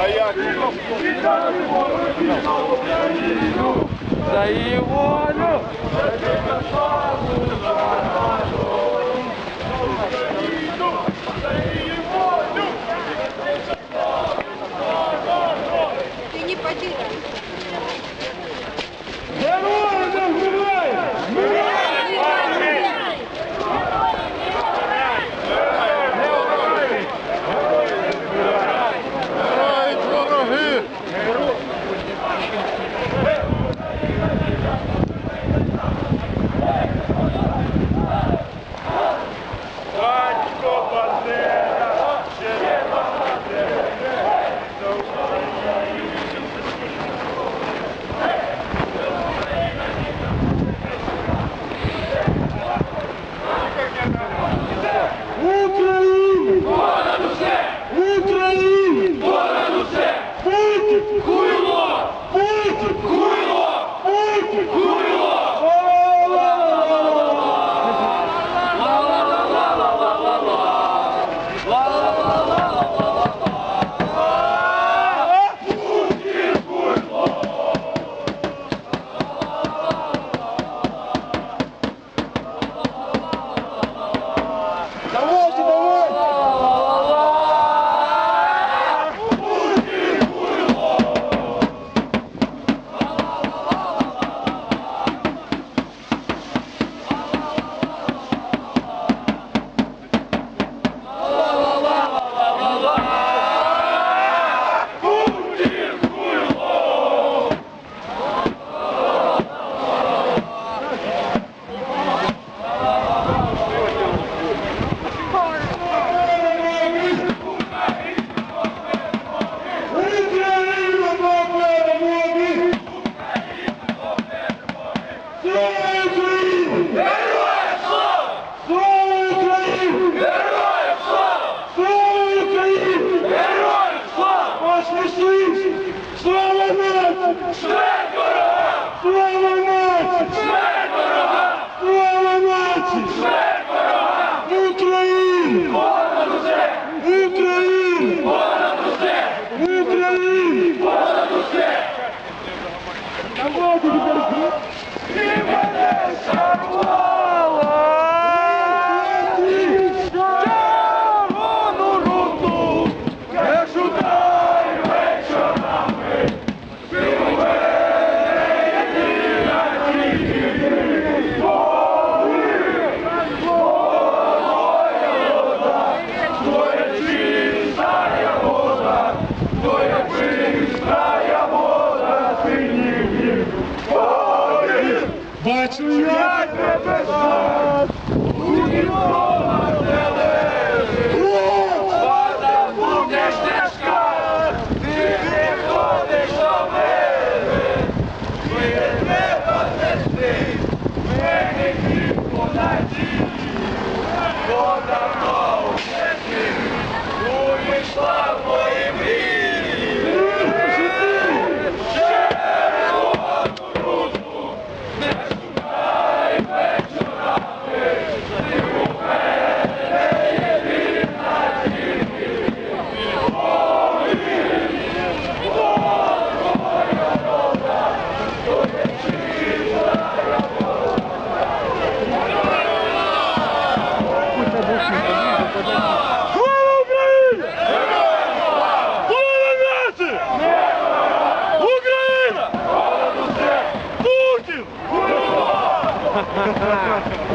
Saiarino. Saiu o olho. Слава нації! Смерть ворога! Слава нації! Смерть ворога! Україн! Ворона душе! Україн! Ворона усе! Україн! Понад усе! Давайте тепер! І мене шарувати! toda noite. Ha, ha, ha.